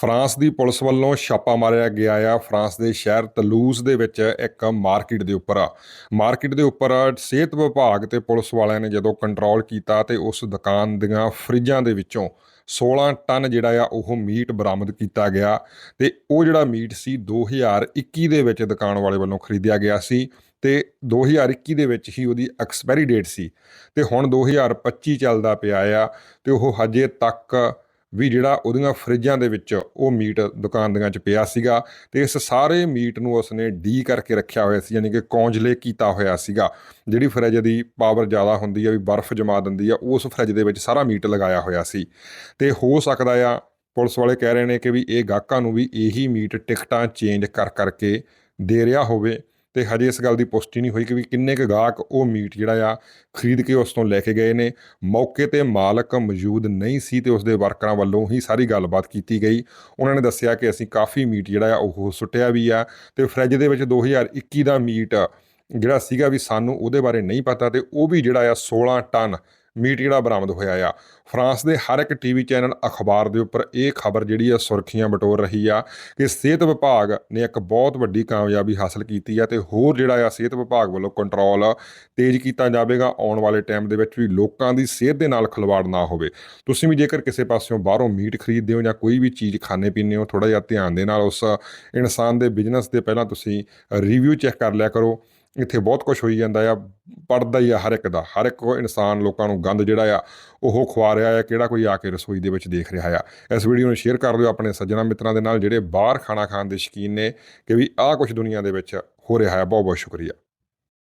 France ਦੀ police ਵੱਲੋਂ ਛਾਪਾ ਮਾਰਿਆ ਗਿਆ ਆ। ਫਰਾਂਸ ਦੇ ਸ਼ਹਿਰ ਤਲੂਸ ਦੇ ਵਿੱਚ ਇੱਕ ਮਾਰਕੀਟ ਦੇ ਉੱਪਰ ਮਾਰਕੀਟ ਦੇ ਉੱਪਰ ਸਿਹਤ ਵਿਭਾਗ ਤੇ ਪੁਲਿਸ ਵਾਲਿਆਂ ਨੇ ਜਦੋਂ ਕੰਟਰੋਲ ਕੀਤਾ ਤੇ ਉਸ ਦੁਕਾਨ ਦੀਆਂ ਫਰਿੱਜਾਂ ਦੇ ਵਿੱਚੋਂ 16 ਟਨ ਜਿਹੜਾ ਆ, ਉਹ ਮੀਟ ਬਰਾਮਦ ਕੀਤਾ ਗਿਆ ਤੇ ਉਹ ਜਿਹੜਾ ਮੀਟ ਸੀ 2021 ਦੇ ਵਿੱਚ ਦੁਕਾਨ ਵਾਲੇ ਵੱਲੋਂ ਖਰੀਦਿਆ ਗਿਆ ਸੀ ਤੇ 2021 ਦੇ ਵਿੱਚ ਹੀ ਉਹਦੀ ਐਕਸਪਾਇਰੀ ਡੇਟ ਸੀ ਤੇ ਹੁਣ 2025 ਚੱਲਦਾ ਪਿਆ ਆ ਤੇ ਉਹ ਹਜੇ ਤੱਕ ਵੀ ਜਿਹੜਾ ਉਹਦੀਆਂ ਫਰਿੱਜਾਂ ਦੇ ਵਿੱਚ ਉਹ ਮੀਟ ਦੁਕਾਨ ਦੀਆਂ ਚ ਪਿਆ ਸੀਗਾ ਤੇ ਇਸ ਸਾਰੇ ਮੀਟ ਨੂੰ ਉਸਨੇ ਡੀ ਕਰਕੇ ਰੱਖਿਆ ਹੋਇਆ ਸੀ, ਯਾਨੀ ਕਿ ਕੌਂਜਲੇ ਕੀਤਾ ਹੋਇਆ ਸੀਗਾ। ਜਿਹੜੀ ਫਰਿੱਜ ਦੀ ਪਾਵਰ ਜ਼ਿਆਦਾ ਹੁੰਦੀ ਆ, ਵੀ ਬਰਫ਼ ਜਮਾ ਦਿੰਦੀ ਆ, ਉਸ ਫਰਿੱਜ ਦੇ ਵਿੱਚ ਸਾਰਾ ਮੀਟ ਲਗਾਇਆ ਹੋਇਆ ਸੀ। ਤੇ ਹੋ ਸਕਦਾ ਆ, ਪੁਲਿਸ ਵਾਲੇ ਕਹਿ ਰਹੇ ਨੇ ਕਿ ਵੀ ਇਹ ਗਾਹਕਾਂ ਨੂੰ ਵੀ ਇਹੀ ਮੀਟ ਟਿਕਟਾਂ ਚੇਂਜ ਕਰ ਕਰਕੇ ਦੇ ਰਿਹਾ ਹੋਵੇ। ਤੇ ਹਜੇ ਇਸ ਗੱਲ ਦੀ ਪੁਸ਼ਟੀ ਨਹੀਂ ਹੋਈ ਕਿ ਵੀ ਕਿੰਨੇ ਕੁ ਗਾਹਕ ਉਹ ਮੀਟ ਜਿਹੜਾ ਆ ਖਰੀਦ ਕੇ ਉਸ ਤੋਂ ਲੈ ਕੇ ਗਏ ਨੇ। ਮੌਕੇ ਤੇ ਮਾਲਕ ਮੌਜੂਦ ਨਹੀਂ ਸੀ ਤੇ ਉਸ ਦੇ ਵਰਕਰਾਂ ਵੱਲੋਂ ਹੀ ਸਾਰੀ ਗੱਲਬਾਤ ਕੀਤੀ ਗਈ। ਉਹਨਾਂ ਨੇ ਦੱਸਿਆ ਕਿ ਅਸੀਂ ਕਾਫੀ ਮੀਟ ਜਿਹੜਾ ਆ ਉਹ ਸੁੱਟਿਆ ਵੀ ਆ ਤੇ ਫਰਿੱਜ ਦੇ ਵਿੱਚ 2021 ਦਾ ਮੀਟ ਜਿਹੜਾ ਸੀਗਾ ਵੀ ਸਾਨੂੰ ਉਹਦੇ ਬਾਰੇ ਨਹੀਂ ਪਤਾ ਤੇ ਉਹ ਵੀ ਜਿਹੜਾ ਆ 16 ਟਨ ਮੀਟ ਜਿਹੜਾ ਬਰਾਮਦ ਹੋਇਆ ਆ। ਫਰਾਂਸ ਦੇ ਹਰ ਇੱਕ ਟੀਵੀ ਚੈਨਲ ਅਖਬਾਰ ਦੇ ਉੱਪਰ ਇਹ ਖਬਰ ਜਿਹੜੀ ਆ ਸੁਰਖੀਆਂ ਬਟੋਰ ਰਹੀ ਆ ਕਿ ਸਿਹਤ ਵਿਭਾਗ ਨੇ ਇੱਕ ਬਹੁਤ ਵੱਡੀ ਕਾਮਯਾਬੀ ਹਾਸਲ ਕੀਤੀ ਆ ਤੇ ਹੋਰ ਜਿਹੜਾ ਆ ਸਿਹਤ ਵਿਭਾਗ ਵੱਲੋਂ ਕੰਟਰੋਲ ਤੇਜ਼ ਕੀਤਾ ਜਾਵੇਗਾ, ਆਉਣ ਵਾਲੇ ਟਾਈਮ ਦੇ ਵਿੱਚ ਵੀ ਲੋਕਾਂ ਦੀ ਸਿਹਤ ਦੇ ਨਾਲ ਖਿਲਵਾੜ ਨਾ ਹੋਵੇ। ਤੁਸੀਂ ਵੀ ਜੇਕਰ ਕਿਸੇ ਪਾਸਿਓਂ ਬਾਹਰੋਂ ਮੀਟ ਖਰੀਦਦੇ ਹੋ ਜਾਂ ਕੋਈ ਵੀ ਚੀਜ਼ ਖਾਣੇ ਪੀਂਦੇ ਹੋ ਥੋੜਾ ਜਿਹਾ ਧਿਆਨ ਦੇ ਨਾਲ ਉਸ ਇਨਸਾਨ ਦੇ ਬਿਜ਼ਨਸ ਦੇ ਪਹਿਲਾਂ ਤੁਸੀਂ ਰਿਵਿਊ ਚੈੱਕ ਕਰ ਲਿਆ ਕਰੋ। ਇੱਥੇ ਬਹੁਤ ਕੁਝ ਹੋਈ ਜਾਂਦਾ ਆ ਪੜਦਾ ਹੀ ਆ ਹਰ ਇੱਕ ਦਾ, ਹਰ ਇੱਕ ਇਨਸਾਨ ਲੋਕਾਂ ਨੂੰ ਗੰਦ ਜਿਹੜਾ ਆ, ਉਹ ਖਵਾ ਰਿਹਾ ਆ, ਕਿਹੜਾ ਕੋਈ ਆ ਕੇ ਰਸੋਈ ਦੇ ਵਿੱਚ ਦੇਖ ਰਿਹਾ ਆ। ਇਸ ਵੀਡੀਓ ਨੂੰ ਸ਼ੇਅਰ ਕਰ ਦਿਓ ਆਪਣੇ ਸੱਜਣਾ ਮਿੱਤਰਾਂ ਦੇ ਨਾਲ ਜਿਹੜੇ ਬਾਹਰ ਖਾਣਾ ਖਾਣ ਦੇ ਸ਼ੌਕੀਨ ਨੇ, ਕਿ ਵੀ ਆਹ ਕੁਝ ਦੁਨੀਆ ਦੇ ਵਿੱਚ ਹੋ ਰਿਹਾ ਹੈ ਬਹੁਤ ਬਹੁਤ ਸ਼ੁਕਰੀਆ।